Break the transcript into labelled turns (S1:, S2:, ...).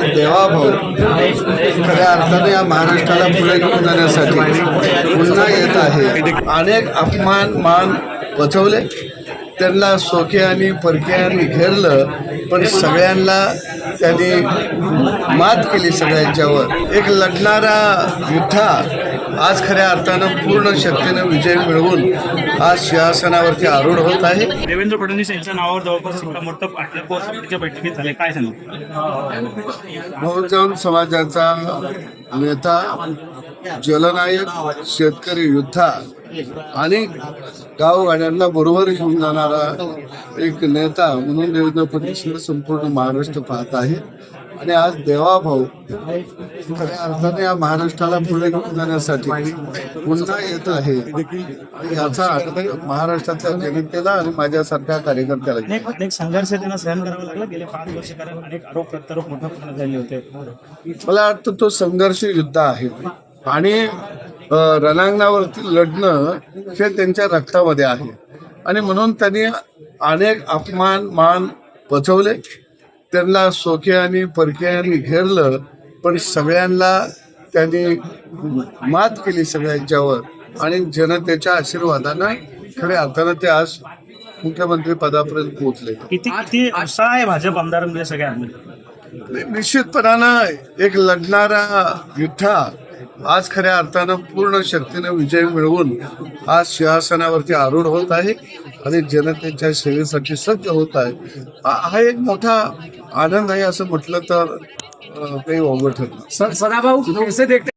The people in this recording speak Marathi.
S1: देवाभाऊ खऱ्या अर्थाने या महाराष्ट्राला पुढे घेऊन जाण्यासाठी पुन्हा येत आहे. अनेक अपमान मान पचवले. त्यांना सोके आणि परक्याने घेरलं पण सगळ्यांना त्यांनी मात केली सगळ्यांच्यावर. एक लढणारा युद्धा आज खऱ्या अर्थानं पूर्ण शक्तीनं विजय मिळवून आज सिंहासनावरती आरूढ होत आहे.
S2: देवेंद्र फडणवीस यांच्या नावावर जवळपास बैठकीत झाले. काय सांगू?
S1: बहुजन समाजाचा नेता जलनायक शेतकरी योद्धा आणि गावगाड्यांना बरोबर घेऊन जाणारा एक नेता म्हणून देवेंद्र फडणवीस संपूर्ण महाराष्ट्र पाहत आहे. आणि आज देवाभाऊ खऱ्या अर्थाने या महाराष्ट्राला पुढे घेऊन जाण्यासाठी पुन्हा येत आहे. याचा अर्थ महाराष्ट्रातल्या जनतेला आणि माझ्यासारख्या कार्यकर्त्याला
S2: अनेक अनेक संघर्ष त्यांना सहन करावा लागला. गेले पाच वर्ष कारण अनेक आरोप प्रत्यारोप मोठ्या प्रमाणात झाले होते.
S1: मला वाटतं तो संघर्ष युद्ध आहे. आणि रणांगणावरती लढणं हे त्यांच्या रक्तामध्ये आहे. आणि म्हणून त्यांनी अनेक अपमान मान पचवले त्यांना सोके आणि परक्याने घेरलं पण सगळ्यांना त्यांनी मात केली सगळ्यांच्यावर आणि जनतेच्या आशीर्वादानं खऱ्या अर्थानं ते आज मुख्यमंत्री पदापर्यंत पोहोचले.
S2: किती किती उत्साह आहे भाजप आमदारांमध्ये सगळ्यांमध्ये?
S1: निश्चितपणानं एक लढणारा युद्धा आज खऱ्या अर्थानं पूर्ण शक्तीनं विजय मिळवून आज सिंहासनावरती आरूढ होत आहे आणि जनतेच्या सेवेसाठी सज्ज होत आहे. हा एक मोठा आनंद आहे असं म्हटलं तर काही वावगं ठरलं.
S3: सदाभाऊ देखते